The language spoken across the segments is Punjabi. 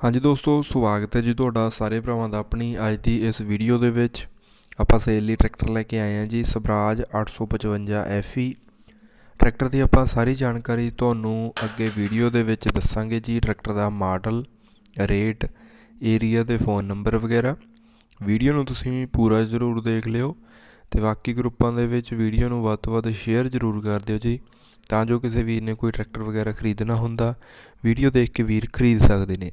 ਹਾਂਜੀ ਦੋਸਤੋ, ਸਵਾਗਤ ਹੈ ਜੀ ਤੁਹਾਡਾ ਸਾਰੇ ਭਰਾਵਾਂ ਦਾ ਆਪਣੀ ਅੱਜ ਦੀ ਇਸ ਵੀਡੀਓ ਦੇ ਵਿੱਚ। ਆਪਾਂ ਸੇਲ ਲਈ ਟਰੈਕਟਰ ਲੈ ਕੇ ਆਏ ਹਾਂ ਜੀ, ਸਵਰਾਜ 855 FE ਟਰੈਕਟਰ ਦੀ ਆਪਾਂ ਸਾਰੀ ਜਾਣਕਾਰੀ ਤੁਹਾਨੂੰ ਅੱਗੇ ਵੀਡੀਓ ਦੇ ਵਿੱਚ ਦੱਸਾਂਗੇ ਜੀ, ਟਰੈਕਟਰ ਦਾ ਮਾਡਲ, ਰੇਟ ਏਰੀਆ ਤੇ ਫੋਨ ਨੰਬਰ ਵਗੈਰਾ। ਵੀਡੀਓ ਨੂੰ ਤੁਸੀਂ ਪੂਰਾ ਜ਼ਰੂਰ ਦੇਖ ਲਿਓ ਤੇ ਬਾਕੀ ਗਰੁੱਪਾਂ ਦੇ ਵਿੱਚ ਵੀਡੀਓ ਨੂੰ ਵੱਧ ਤੋਂ ਵੱਧ ਸ਼ੇਅਰ ਜ਼ਰੂਰ ਕਰ ਦਿਓ ਜੀ, ਤਾਂ ਜੋ ਕਿਸੇ ਵੀਰ ਨੇ ਕੋਈ ਟਰੈਕਟਰ ਵਗੈਰਾ ਖਰੀਦਣਾ ਹੁੰਦਾ ਵੀਡੀਓ ਦੇਖ ਕੇ ਵੀਰ ਖਰੀਦ ਸਕਦੇ ਨੇ।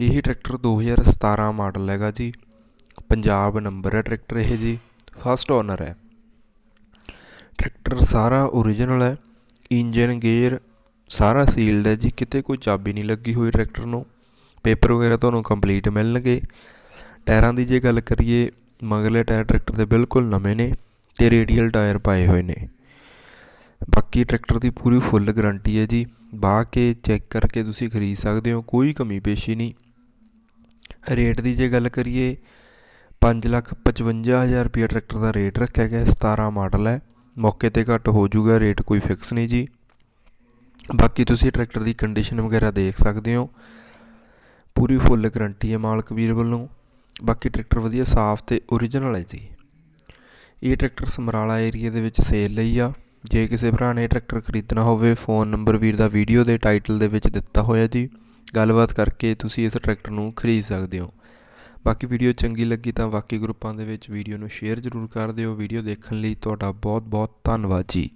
ਇਹ ਟਰੈਕਟਰ 2017 ਮਾਡਲ ਹੈਗਾ ਜੀ। ਪੰਜਾਬ ਨੰਬਰ ਹੈ ਟਰੈਕਟਰ ਇਹ ਜੀ। ਫਸਟ ਓਨਰ ਹੈ। ਟਰੈਕਟਰ ਸਾਰਾ ਓਰੀਜਨਲ ਹੈ। ਇੰਜਨ ਗੇਅਰ ਸਾਰਾ ਸੀਲਡ ਹੈ ਜੀ। ਕਿਤੇ ਕੋਈ ਚਾਬੀ ਨਹੀਂ ਲੱਗੀ ਹੋਈ ਟਰੈਕਟਰ ਨੂੰ। ਪੇਪਰ ਵਗੈਰਾ ਤੁਹਾਨੂੰ ਕੰਪਲੀਟ ਮਿਲਣਗੇ। ਟਾਇਰਾਂ ਦੀ ਜੇ ਗੱਲ ਕਰੀਏ, ਮਗਰਲੇ ਟਾਇਰ ਟਰੈਕਟਰ ਦੇ ਬਿਲਕੁਲ ਨਵੇਂ ਨੇ ਤੇ ਰੇਡੀਅਲ ਟਾਇਰ ਪਾਏ ਹੋਏ ਨੇ। ਬਾਕੀ ਟਰੈਕਟਰ ਦੀ ਪੂਰੀ ਫੁੱਲ ਗਾਰੰਟੀ ਹੈ ਜੀ। ਬਾਹ ਕੇ ਚੈੱਕ ਕਰਕੇ ਤੁਸੀਂ ਖਰੀਦ ਸਕਦੇ ਹੋ, ਕੋਈ ਕਮੀ ਪੇਸ਼ੀ ਨਹੀਂ। ਰੇਟ ਦੀ ਜੇ ਗੱਲ ਕਰੀਏ 555000 ਰੁਪਏ ਟਰੈਕਟਰ ਦਾ ਰੇਟ ਰੱਖਿਆ ਗਿਆ 17 ਮਾਡਲ ਹੈ। ਮੌਕੇ ਤੇ ਘੱਟ ਹੋ ਜਾਊਗਾ, ਰੇਟ ਕੋਈ ਫਿਕਸ ਨਹੀਂ ਜੀ। ਬਾਕੀ ਤੁਸੀਂ ਟਰੈਕਟਰ ਦੀ ਕੰਡੀਸ਼ਨ ਵਗੈਰਾ ਦੇਖ ਸਕਦੇ ਹੋ। ਪੂਰੀ ਫੁੱਲ ਗਰੰਟੀ ਹੈ ਮਾਲਕ ਵੀਰ ਵੱਲੋਂ। ਬਾਕੀ ਟਰੈਕਟਰ ਵਧੀਆ ਸਾਫ਼ ਤੇ ਓਰੀਜਨਲ ਹੈ ਜੀ। ਇਹ ਟਰੈਕਟਰ ਸਮਰਾਲਾ ਏਰੀਆ ਦੇ ਵਿੱਚ ਸੇਲ ਲਈ ਆ। ਜੇ ਕਿਸੇ ਭਰਾ ਨੇ ਟਰੈਕਟਰ ਖਰੀਦਣਾ ਹੋਵੇ ਫੋਨ ਨੰਬਰ ਵੀਰ ਦਾ ਵੀਡੀਓ ਦੇ ਟਾਈਟਲ ਦੇ ਵਿੱਚ ਦਿੱਤਾ ਹੋਇਆ ਜੀ। ਗੱਲਬਾਤ ਕਰਕੇ ਤੁਸੀਂ ਇਸ ਟਰੈਕਟਰ ਨੂੰ ਖਰੀਦ ਸਕਦੇ ਹੋ। ਬਾਕੀ ਵੀਡੀਓ ਚੰਗੀ ਲੱਗੀ ਤਾਂ ਬਾਕੀ ਗਰੁੱਪਾਂ ਦੇ ਵਿੱਚ ਵੀਡੀਓ ਨੂੰ ਸ਼ੇਅਰ ਜ਼ਰੂਰ ਕਰ ਦਿਓ। ਵੀਡੀਓ ਦੇਖਣ ਲਈ ਤੁਹਾਡਾ ਬਹੁਤ ਬਹੁਤ ਧੰਨਵਾਦ ਜੀ।